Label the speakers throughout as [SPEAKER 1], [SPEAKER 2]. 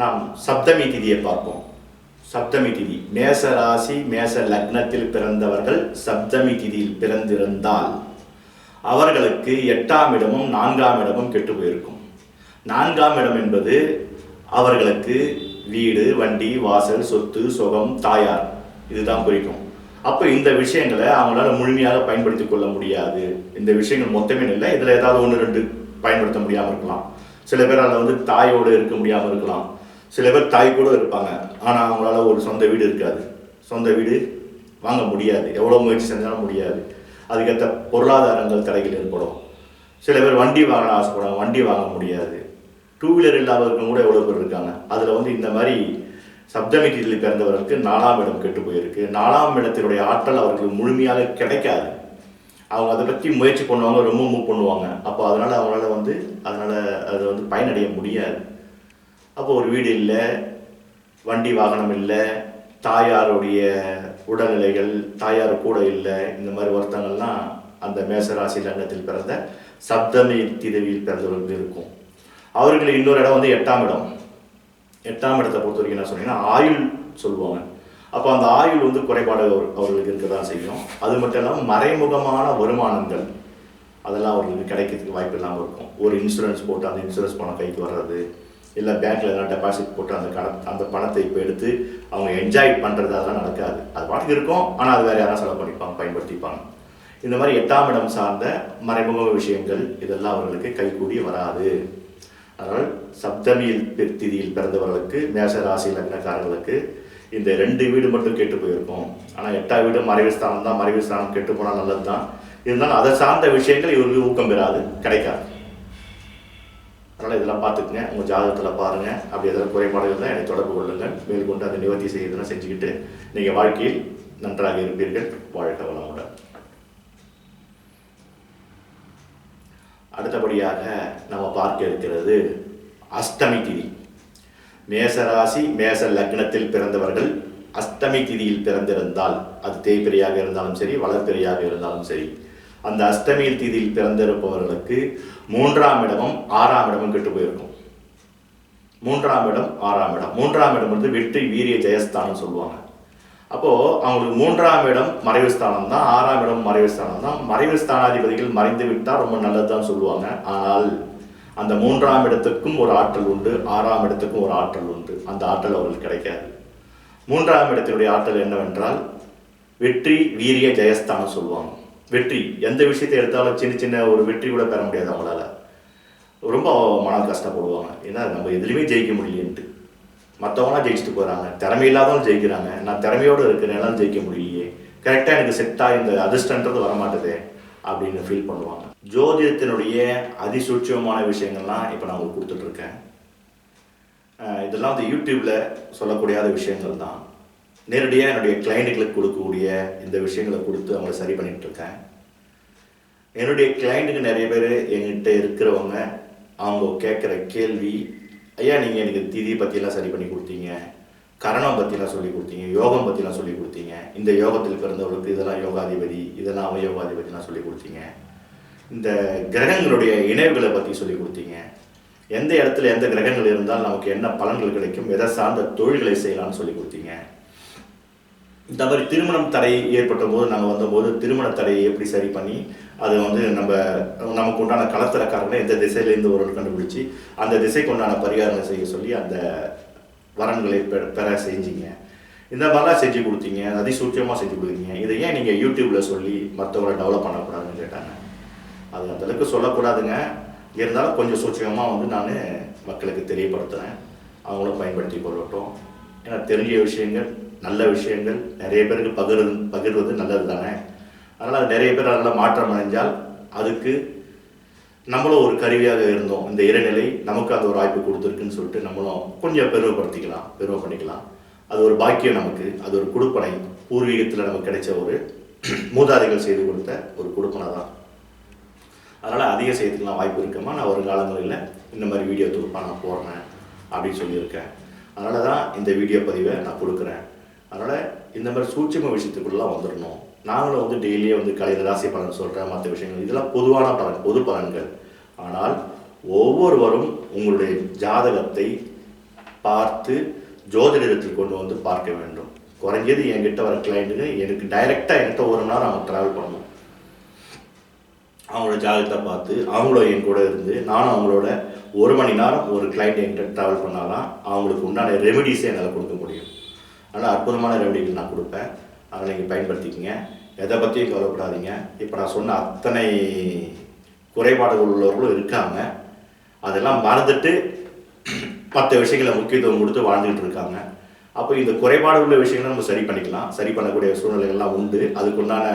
[SPEAKER 1] நாம் சப்தமி திதியை பார்ப்போம். சப்தமி திதி. மேச ராசி மேச லக்னத்தில் பிறந்தவர்கள் சப்தமி திதியில் பிறந்திருந்தால் அவர்களுக்கு எட்டாம் இடமும் நான்காம் இடமும் கெட்டு போயிருக்கும். நான்காம் இடம் என்பது அவர்களுக்கு வீடு வண்டி வாசல் சொத்து சுகம் தாயார். இதுதான் குறிக்கும். அப்போ இந்த விஷயங்களை அவங்களால முழுமையாக பயன்படுத்தி கொள்ள முடியாது. இந்த விஷயங்கள் மொத்தமே இல்லை. இதில் ஏதாவது ஒன்று ரெண்டு பயன்படுத்த முடியாமல் இருக்கலாம். சில பேர் அதில் வந்து தாயோடு இருக்க முடியாமல் இருக்கலாம். சில பேர் தாய் கூட இருப்பாங்க. ஆனால் அவங்களால ஒரு சொந்த வீடு இருக்காது. சொந்த வீடு வாங்க முடியாது. எவ்வளோ முயற்சி செஞ்சாலும் முடியாது. அதுக்கேற்ற பொருளாதாரங்கள் தடைகள் ஏற்படும். சில பேர் வண்டி வாங்க ஆசைப்படுவாங்க. வண்டி வாங்க முடியாது. டூ வீலர் இல்லாதவர்கள் கூட எவ்வளோ பேர் இருக்காங்க. அதில் வந்து இந்த மாதிரி சப்தமி திதியில் பிறந்தவர்களுக்கு நாலாம் இடம் கெட்டு போயிருக்கு. நாலாம் இடத்தினுடைய ஆற்றல் அவர்களுக்கு முழுமையாக கிடைக்காது. அவங்க அதை பற்றி முயற்சி பண்ணுவாங்க ரொம்ப மூவ் பண்ணுவாங்க. அப்போ அதனால் அவங்களால வந்து அதனால் அதை வந்து பயனடைய முடியாது. அப்போ ஒரு வீடு இல்லை வண்டி வாகனம் இல்லை தாயாருடைய உடல்நிலைகள் தாயார் கூட இல்லை இந்த மாதிரி வருத்தங்கள்லாம் அந்த மேசராசி லக்னத்தில் பிறந்த சப்தமி திதவியில் பிறந்தவர்களுக்கு இருக்கும். அவர்கள் இன்னொரு இடம் வந்து எட்டாம் இடம். எட்டாம் இடத்தை பொறுத்த வரைக்கும் என்ன சொன்னீங்கன்னா ஆயுள் சொல்லுவாங்க. அப்போ அந்த ஆயுள் வந்து குறைபாடு அவர்- அவர்களுக்கு இருக்க தான் செய்யும். அது மட்டும் இல்லாமல் மறைமுகமான வருமானங்கள் அதெல்லாம் அவர்களுக்கு கிடைக்கிறதுக்கு வாய்ப்பு இல்லாமல் இருக்கும். ஒரு இன்சூரன்ஸ் போட்டு அந்த இன்சூரன்ஸ் பணம் கைக்கு வர்றது இல்லை பேங்க்ல எதனா டெபாசிட் போட்டு அந்த கண அந்த பணத்தை இப்போ எடுத்து அவங்க என்ஜாய் பண்ணுறது அதெல்லாம் நடக்காது. அது பாட்டுக்கு இருக்கும். ஆனால் அது வேறு யாராவது செலவு பண்ணிப்பாங்க பயன்படுத்திப்பாங்க. இந்த மாதிரி எட்டாம் இடம் சார்ந்த மறைமுக விஷயங்கள் இதெல்லாம் அவர்களுக்கு கைகூடி வராது. அதனால் சப்தமியில் திதியில் பிறந்தவர்களுக்கு மேச ராசி லக்னக்காரர்களுக்கு இந்த ரெண்டு வீடு மட்டும் கெட்டு போயிருக்கும். ஆனால் எட்டாம் வீடு மறைவு ஸ்தானம் தான். மறைவு ஸ்தானம் கெட்டு போனால் நல்லது தான் இருந்தாலும் அதை சார்ந்த விஷயங்கள் இவருக்கு ஊக்கம் பெறாது. கிடைக்காது. அதனால் இதெல்லாம் பார்த்துக்குங்க. உங்கள் ஜாதகத்தில் பாருங்கள் அப்படி எதாவது குறைபாடுகள் தான் என்னை தொடர்பு கொள்ளுங்கள். மேற்கொண்டு அதை நிவர்த்தி செய்யறதுனா செஞ்சுக்கிட்டு நீங்கள் வாழ்க்கையில் நன்றாக இருப்பீர்கள். வாழ்க வளமுடன். அடுத்தபடியாக நம்ம பார்க்க இருக்கிறது அஷ்டமி திதி. மேசராசி மேச லக்னத்தில் பிறந்தவர்கள் அஷ்டமி திதியில் பிறந்திருந்தால் அது தேய்பிரியாக இருந்தாலும் சரி வளர்பிறையாக இருந்தாலும் சரி அந்த அஷ்டமியில் தீதியில் பிறந்திருப்பவர்களுக்கு மூன்றாம் இடமும் ஆறாம் இடமும் கெட்டு போயிருக்கும். மூன்றாம் இடம் ஆறாம் இடம். மூன்றாம் இடம் வந்து வெற்றி வீரிய ஜெயஸ்தானம் சொல்லுவாங்க. அப்போ அவங்களுக்கு மூன்றாம் இடம் மறைவு ஸ்தானம் தான் ஆறாம் இடம் மறைவு ஸ்தானம் தான். மறைவு ஸ்தானாதிபதிகள் மறைந்து விட்டால் ரொம்ப நல்லதுதான் சொல்லுவாங்க. ஆனால் அந்த மூன்றாம் இடத்துக்கும் ஒரு ஆற்றல் உண்டு ஆறாம் இடத்துக்கும் ஒரு ஆற்றல் உண்டு. அந்த ஆற்றல் அவர்களுக்கு கிடைக்காது. மூன்றாம் இடத்தினுடைய ஆற்றல் என்னவென்றால் வெற்றி வீரிய ஜெயஸ்தானம் சொல்லுவாங்க. வெற்றி எந்த விஷயத்தை எடுத்தாலும் சின்ன சின்ன ஒரு வெற்றி கூட பெற முடியாது அவங்களால ரொம்ப மன கஷ்டப்படுவாங்க. ஏன்னா நம்ம எதுலையுமே ஜெயிக்க முடியலன்ட்டு மற்றவங்களாம் ஜெயிச்சுட்டு போகிறாங்க திறமை இல்லாதவங்க ஜெயிக்கிறாங்க. நான் திறமையோடு இருக்கிறேன் ஜெயிக்க முடியலையே. கரெக்டாக எனக்கு செட்டாக இந்த அதிர்ஷ்டன்றது வரமாட்டேது அப்படின்னு ஃபீல் பண்ணுவாங்க. ஜோதிடத்தினுடைய அதிசூட்சமான விஷயங்கள்லாம் இப்போ நான் உங்களுக்கு கொடுத்துட்ருக்கேன் இதெல்லாம் வந்து யூடியூப்பில் சொல்லக்கூடியாத விஷயங்கள் தான் நேரடியாக என்னுடைய கிளைண்ட்டுகளுக்கு கொடுக்கக்கூடிய இந்த விஷயங்களை கொடுத்து அவங்கள சரி பண்ணிட்டு இருக்கேன். என்னுடைய கிளைண்ட்டுக்கு நிறைய பேர் என்கிட்ட இருக்கிறவங்க அவங்க கேட்குற கேள்வி ஐயா நீங்கள் எனக்கு திதி பற்றிலாம் சரி பண்ணி கொடுத்தீங்க. கரணம் பற்றிலாம் சொல்லி கொடுத்தீங்க. யோகம் பற்றிலாம் சொல்லி கொடுத்தீங்க. இந்த யோகத்தில் பிறந்தவர்களுக்கு இதெல்லாம் யோகாதிபதி இதெல்லாம் அவயோகாதிபதிலாம் சொல்லி கொடுத்தீங்க. இந்த கிரகங்களுடைய இணைவுகளை பற்றி சொல்லி கொடுத்தீங்க. எந்த இடத்துல எந்த கிரகங்கள் இருந்தால் நமக்கு என்ன பலன்கள் கிடைக்கும் எதை சார்ந்த தொழில்களை செய்யலாம்னு சொல்லி கொடுத்தீங்க. இந்த மாதிரி திருமணம் தடை ஏற்பட்ட போது நாங்கள் வந்தபோது திருமண தடையை எப்படி சரி பண்ணி அது வந்து நம்ம நமக்கு உண்டான கலத்தரக்காரங்களை எந்த திசையிலேருந்து ஒரு கண்டுபிடிச்சி அந்த திசைக்கு உண்டான பரிகாரங்களை செய்ய சொல்லி அந்த வரன்களை பெற பெற செஞ்சீங்க. இந்த மாதிரிலாம் செஞ்சு கொடுத்தீங்க அதிசூட்சமாக செஞ்சு கொடுத்தீங்க. இதை ஏன் நீங்கள் யூடியூப்பில் சொல்லி மற்றவங்களை டெவலப் பண்ணக்கூடாதுன்னு கேட்டாங்க. அது அந்தளவுக்கு சொல்லக்கூடாதுங்க. இருந்தாலும் கொஞ்சம் சூட்சமாக வந்து நான் மக்களுக்கு தெரியப்படுத்துகிறேன் அவங்களும் பயன்படுத்தி கொள்ளட்டும். ஏன்னா தெரிஞ்ச விஷயங்கள் நல்ல விஷயங்கள் நிறைய பேருக்கு பகிர்வது பகிர்வது நல்லது தானே? அதனால் நிறைய பேர் அதில் மாற்றம் அடைஞ்சால் அதுக்கு நம்மளும் ஒரு கருவியாக இருந்தோம். இந்த இறைநிலை நமக்கு அந்த ஒரு வாய்ப்பு கொடுத்துருக்குன்னு சொல்லிட்டு நம்மளும் கொஞ்சம் பெருமைப்படுத்திக்கலாம் பெருமை பண்ணிக்கலாம். அது ஒரு பாக்கியம் நமக்கு அது ஒரு கொடுப்பனை. பூர்வீகத்தில் நமக்கு கிடைச்ச ஒரு மூதாதைகள் செய்து கொடுத்த ஒரு கொடுப்பனை தான். அதனால் அதிகம் செய்யறதுக்கெலாம் வாய்ப்பு இருக்குமா நான் ஒரு காலங்களில் இந்த மாதிரி வீடியோ தொகுப்பாக நான் போடுறேன் அப்படின்னு சொல்லியிருக்கேன். அதனால தான் இந்த வீடியோ பதிவை நான் கொடுக்குறேன். அதனால் இந்த மாதிரி சூட்சம விஷயத்துக்குள்ளலாம் வந்துடணும். நாங்களும் வந்து டெய்லியே வந்து கலையில் ராசி பலன் சொல்கிறேன் மற்ற விஷயங்கள் இதெல்லாம் பொதுவான பலன் பொது பலன்கள். ஆனால் ஒவ்வொருவரும் உங்களுடைய ஜாதகத்தை பார்த்து ஜோதிடத்தில் கொண்டு வந்து பார்க்க வேண்டும். குறைஞ்சது என்கிட்ட வர கிளைண்ட்டுங்க எனக்கு டைரெக்டாக என்கிட்ட ஒரு நேரம் அவங்க ட்ராவல் பண்ணணும். அவங்களோட ஜாதகத்தை பார்த்து அவங்களும் என் கூட இருந்து நானும் அவங்களோட ஒரு மணி நேரம் ஒரு கிளைண்ட் என்கிட்ட ட்ராவல் பண்ணாதான் அவங்களுக்கு உண்டான ரெமெடிஸை என்னால் கொடுக்க முடியும். நல்ல அற்புதமான ரெமெடிகள் நான் கொடுப்பேன். அதை நீங்கள் பயன்படுத்திக்கங்க. எதை பற்றியும் கவலைப்படாதீங்க. இப்போ நான் சொன்ன அத்தனை குறைபாடுகள் உள்ளவர்களும் இருக்காங்க. அதெல்லாம் மறந்துட்டு மற்ற விஷயங்களை முக்கியத்துவம் கொடுத்து வாழ்ந்துகிட்டு இருக்காங்க. அப்போ இந்த குறைபாடு உள்ள விஷயங்களை நம்ம சரி பண்ணிக்கலாம். சரி பண்ணக்கூடிய சூழ்நிலைகள்லாம் உண்டு. அதுக்குண்டான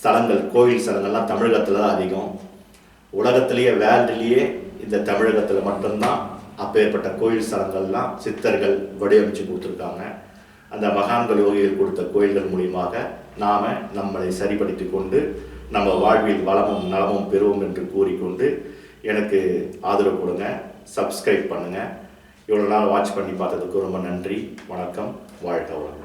[SPEAKER 1] ஸ்தலங்கள் கோவில் ஸ்தலங்கள்லாம் தமிழகத்தில் தான் அதிகம். உலகத்திலேயே வேர்ல்டுலேயே இந்த தமிழகத்தில் மட்டும்தான் அப்பேற்பட்ட கோயில் ஸ்தலங்கள்லாம் சித்தர்கள் வடிவமைச்சு கொடுத்துருக்காங்க. அந்த மகான்கள் யோகிகள் கொடுத்த கோயில்கள் மூலியமாக நாம் நம்மளை சரிப்படுத்தி கொண்டு நம்ம வாழ்வில் வளமும் நலமும் பெறுவோம் என்று கூறிக்கொண்டு எனக்கு ஆதரவு கொடுங்க சப்ஸ்கிரைப் பண்ணுங்கள் இவ்வளோ நாள் வாட்ச் பண்ணி பார்த்ததுக்கு ரொம்ப நன்றி. வணக்கம். வாழ்க வளமுடன்.